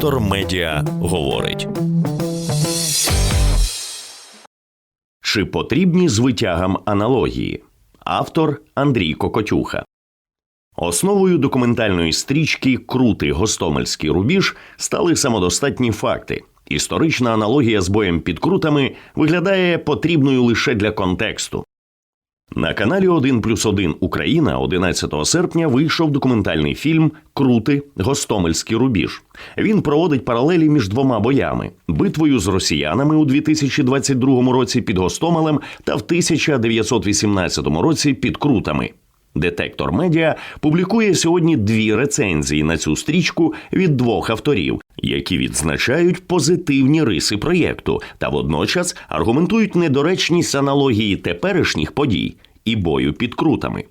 Детектор медіа говорить. Чи потрібні з витягам аналогії? Автор Андрій Кокотюха. Основою документальної стрічки Крутий Гостомельський рубіж стали самодостатні факти. Історична аналогія з боєм під крутами виглядає потрібною лише для контексту. На каналі 1 плюс 1 Україна 11 серпня вийшов документальний фільм Крути Гостомельський рубіж. Він проводить паралелі між двома боями: битвою з росіянами у 2022 році під Гостомелем та в 1918 році під Крутами. Детектор медіа публікує сьогодні дві рецензії на цю стрічку від двох авторів, які відзначають позитивні риси проєкту та водночас аргументують недоречність аналогії теперішніх подій і бою під крутами.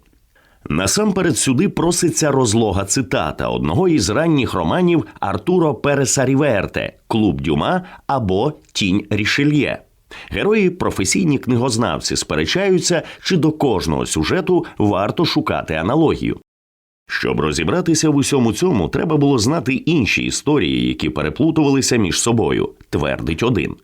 Насамперед сюди проситься розлога цитата одного із ранніх романів Артуро Переса Ріверте Клуб Дюма або Тінь Рішельє. Герої професійні книгознавці сперечаються, чи до кожного сюжету варто шукати аналогію. Щоб розібратися в усьому цьому, треба було знати інші історії, які переплутувалися між собою, твердить один.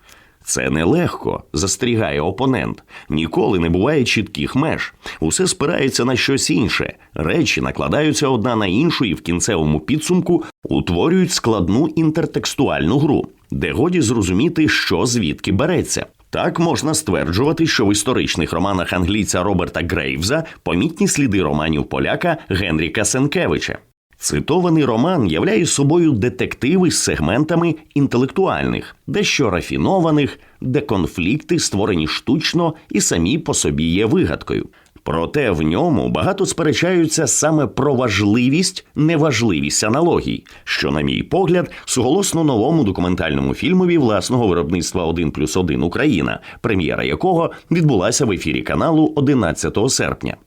Це нелегко, застерігає опонент. Ніколи не буває чітких меж. Усе спирається на щось інше. Речі накладаються одна на іншу і в кінцевому підсумку утворюють складну інтертекстуальну гру, де годі зрозуміти, що звідки береться. Так можна стверджувати, що в історичних романах англійця Роберта Грейвза помітні сліди романів поляка Генріка Сенкевича. Цитований роман являє собою детективи з сегментами інтелектуальних, дещо рафінованих, де конфлікти створені штучно і самі по собі є вигадкою. Проте в ньому багато сперечаються саме про важливість, неважливість аналогій, що, на мій погляд, суголосно новому документальному фільмові власного виробництва «1 плюс 1 Україна, прем'єра якого відбулася в ефірі каналу 11 серпня.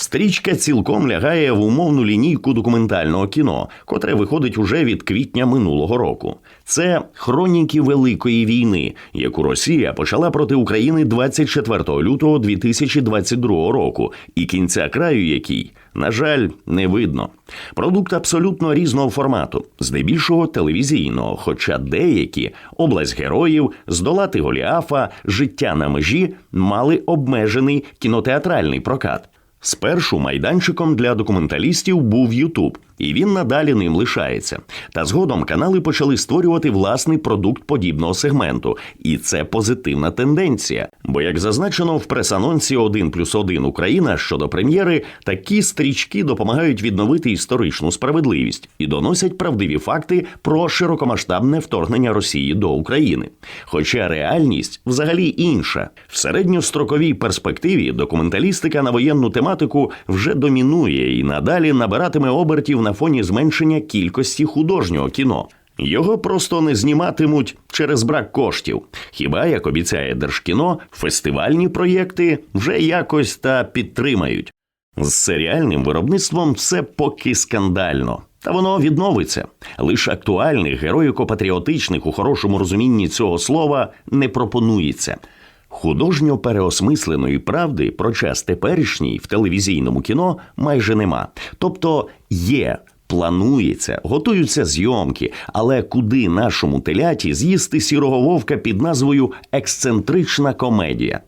Стрічка цілком лягає в умовну лінійку документального кіно, котре виходить уже від квітня минулого року. Це хроніки Великої війни, яку Росія почала проти України 24 лютого 2022 року, і кінця краю якій, на жаль, не видно. Продукт абсолютно різного формату, здебільшого телевізійного, хоча деякі область героїв, здолати Голіафа, життя на межі мали обмежений кінотеатральний прокат. Спершу майданчиком для документалістів був Ютуб, і він надалі ним лишається. Та згодом канали почали створювати власний продукт подібного сегменту, і це позитивна тенденція. Бо, як зазначено в прес-анонсі 1 плюс 1 Україна щодо прем'єри, такі стрічки допомагають відновити історичну справедливість і доносять правдиві факти про широкомасштабне вторгнення Росії до України. Хоча реальність взагалі інша в середньостроковій перспективі документалістика на воєнну тематику вже домінує і надалі набиратиме обертів на фоні зменшення кількості художнього кіно. Його просто не зніматимуть через брак коштів. Хіба як обіцяє Держкіно, фестивальні проєкти вже якось та підтримають. З серіальним виробництвом все поки скандально. Та воно відновиться. Лише актуальних героїко-патріотичних у хорошому розумінні цього слова не пропонується. Художньо переосмисленої правди про час теперішній в телевізійному кіно майже нема. Тобто є. Планується, готуються зйомки, але куди нашому теляті з'їсти сірого вовка під назвою Ексцентрична комедія?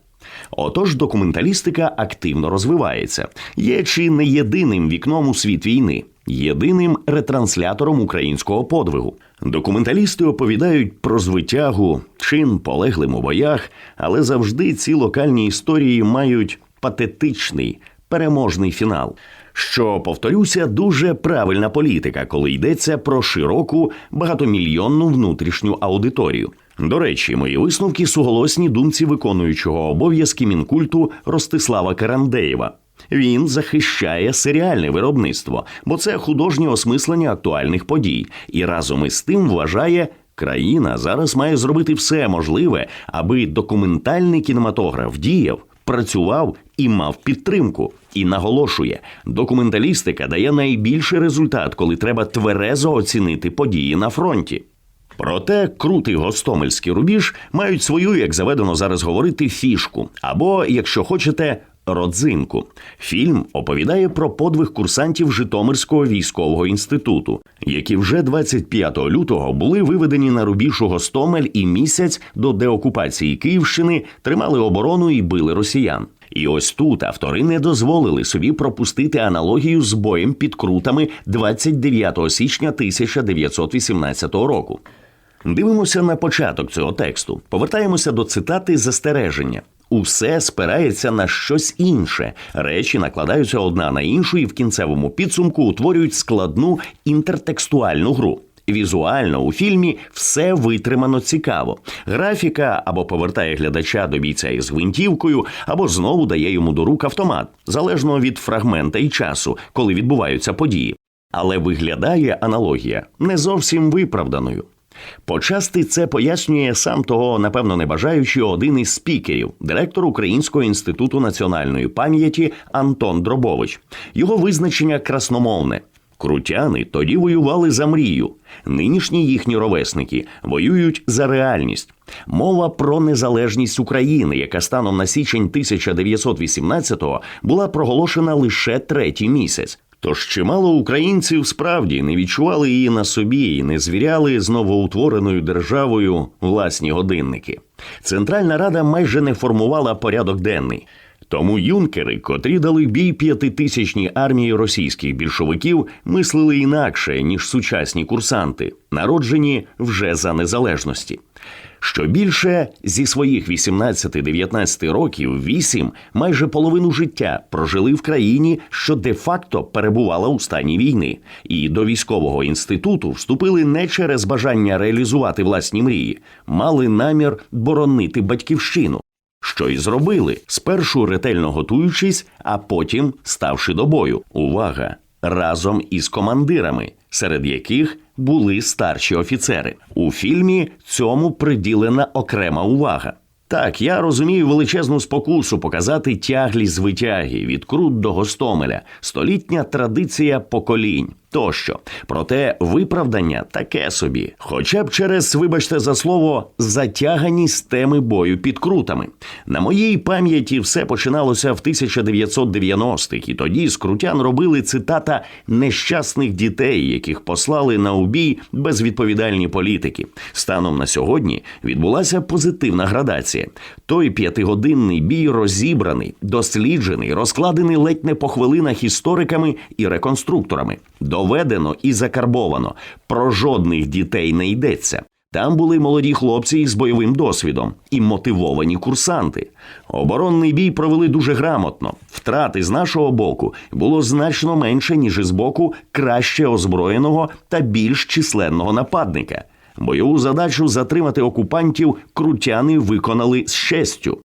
Отож, документалістика активно розвивається, є чи не єдиним вікном у світ війни, єдиним ретранслятором українського подвигу. Документалісти оповідають про звитягу, чин полеглим у боях, але завжди ці локальні історії мають патетичний, переможний фінал. Що повторюся, дуже правильна політика, коли йдеться про широку багатомільйонну внутрішню аудиторію. До речі, мої висновки суголосні думці виконуючого обов'язки мінкульту Ростислава Карандеєва. Він захищає серіальне виробництво, бо це художнє осмислення актуальних подій, і разом із тим вважає. Країна зараз має зробити все можливе, аби документальний кінематограф діяв, працював і мав підтримку. І наголошує, документалістика дає найбільший результат, коли треба тверезо оцінити події на фронті. Проте крутий гостомельський рубіж мають свою, як заведено зараз говорити, фішку, або, якщо хочете, Родзинку. Фільм оповідає про подвиг курсантів Житомирського військового інституту, які вже 25 лютого були виведені на рубіж у Гостомель і місяць до деокупації Київщини тримали оборону і били росіян. І ось тут автори не дозволили собі пропустити аналогію з боєм під крутами 29 січня 1918 року. Дивимося на початок цього тексту. Повертаємося до цитати застереження. Усе спирається на щось інше. Речі накладаються одна на іншу і в кінцевому підсумку утворюють складну інтертекстуальну гру. Візуально у фільмі все витримано цікаво. Графіка або повертає глядача до бійця із гвинтівкою, або знову дає йому до рук автомат, залежно від фрагмента і часу, коли відбуваються події. Але виглядає аналогія не зовсім виправданою. Почасти це пояснює сам того, напевно, не бажаючи один із спікерів, директор Українського інституту національної пам'яті Антон Дробович. Його визначення красномовне. Крутяни тоді воювали за мрію. Нинішні їхні ровесники воюють за реальність. Мова про незалежність України, яка станом на січень 1918-го була проголошена лише третій місяць. Тож чимало українців справді не відчували її на собі і не звіряли з новоутвореною державою власні годинники. Центральна Рада майже не формувала порядок денний. Тому юнкери, котрі дали бій п'ятитисячній армії російських більшовиків, мислили інакше ніж сучасні курсанти, народжені вже за незалежності. Що більше зі своїх 18-19 років, вісім майже половину життя прожили в країні, що де-факто перебувала у стані війни, і до військового інституту вступили не через бажання реалізувати власні мрії, мали намір боронити батьківщину. Що й зробили, спершу ретельно готуючись, а потім ставши до бою. Увага! Разом із командирами, серед яких були старші офіцери. У фільмі цьому приділена окрема увага. Так, я розумію величезну спокусу показати тяглі звитяги від Крут до Гостомеля, столітня традиція поколінь тощо. Проте виправдання таке собі, хоча б через, вибачте за слово, затяганість теми бою під крутами. На моїй пам'яті все починалося в 1990-х, і тоді з крутян робили цитата нещасних дітей, яких послали на убій безвідповідальні політики. Станом на сьогодні відбулася позитивна градація. Той п'ятигодинний бій розібраний, досліджений, розкладений ледь не по хвилинах істориками і реконструкторами. Доведено і закарбовано. Про жодних дітей не йдеться. Там були молоді хлопці із бойовим досвідом і мотивовані курсанти. Оборонний бій провели дуже грамотно. Втрати з нашого боку було значно менше, ніж із боку краще озброєного та більш численного нападника. Бойову задачу затримати окупантів крутяни виконали з честю.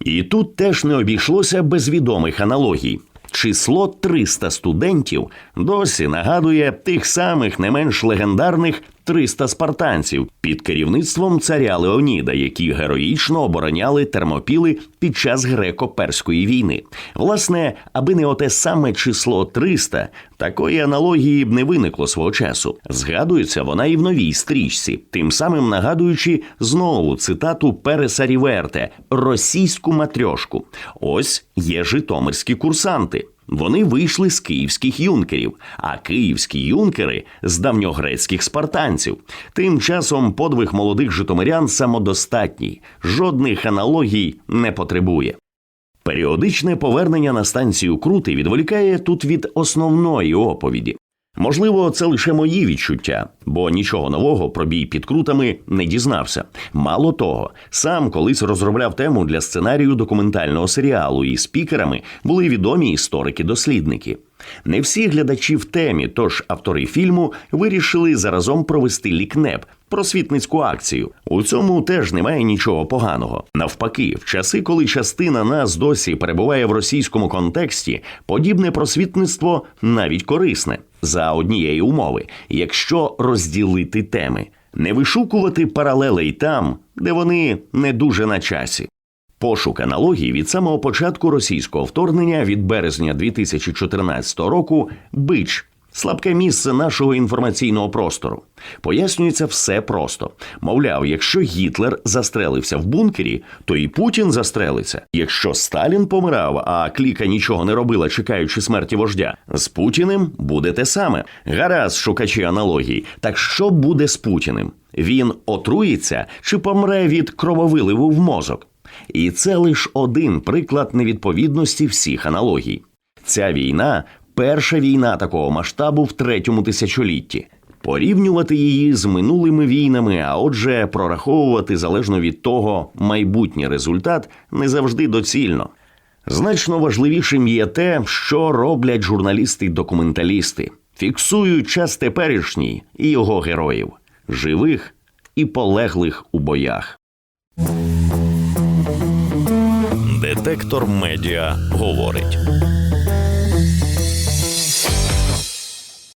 І тут теж не обійшлося без відомих аналогій. Число 300 студентів досі нагадує тих самих не менш легендарних 300 спартанців під керівництвом царя Леоніда, які героїчно обороняли термопіли під час греко-перської війни. Власне, аби не оте саме число 300, такої аналогії б не виникло свого часу. Згадується вона і в новій стрічці, тим самим нагадуючи знову цитату Переса Ріверте російську матрьошку. Ось є житомирські курсанти. Вони вийшли з київських юнкерів, а київські юнкери з давньогрецьких спартанців. Тим часом подвиг молодих житомирян самодостатній, жодних аналогій не потребує. Періодичне повернення на станцію Крути відволікає тут від основної оповіді. Можливо, це лише мої відчуття, бо нічого нового про бій під крутами не дізнався. Мало того, сам колись розробляв тему для сценарію документального серіалу, і спікерами були відомі історики-дослідники. Не всі глядачі в темі, тож автори фільму вирішили заразом провести лікнеп просвітницьку акцію. У цьому теж немає нічого поганого. Навпаки, в часи, коли частина нас досі перебуває в російському контексті, подібне просвітництво навіть корисне за однієї умови, якщо розділити теми, не вишукувати паралелей там, де вони не дуже на часі. Пошук аналогій від самого початку російського вторгнення від березня 2014 року бич Слабке місце нашого інформаційного простору. Пояснюється все просто. Мовляв, якщо Гітлер застрелився в бункері, то і Путін застрелиться. Якщо Сталін помирав, а кліка нічого не робила, чекаючи смерті вождя, з Путіним буде те саме. Гаразд, шукачі аналогій. Так що буде з Путіним? Він отруїться чи помре від крововиливу в мозок? І це лише один приклад невідповідності всіх аналогій. Ця війна перша війна такого масштабу в третьому тисячолітті. Порівнювати її з минулими війнами, а отже, прораховувати залежно від того майбутній результат не завжди доцільно. Значно важливішим є те, що роблять журналісти-документалісти, фіксують час теперішній і його героїв, живих і полеглих у боях. Детектор медіа говорить.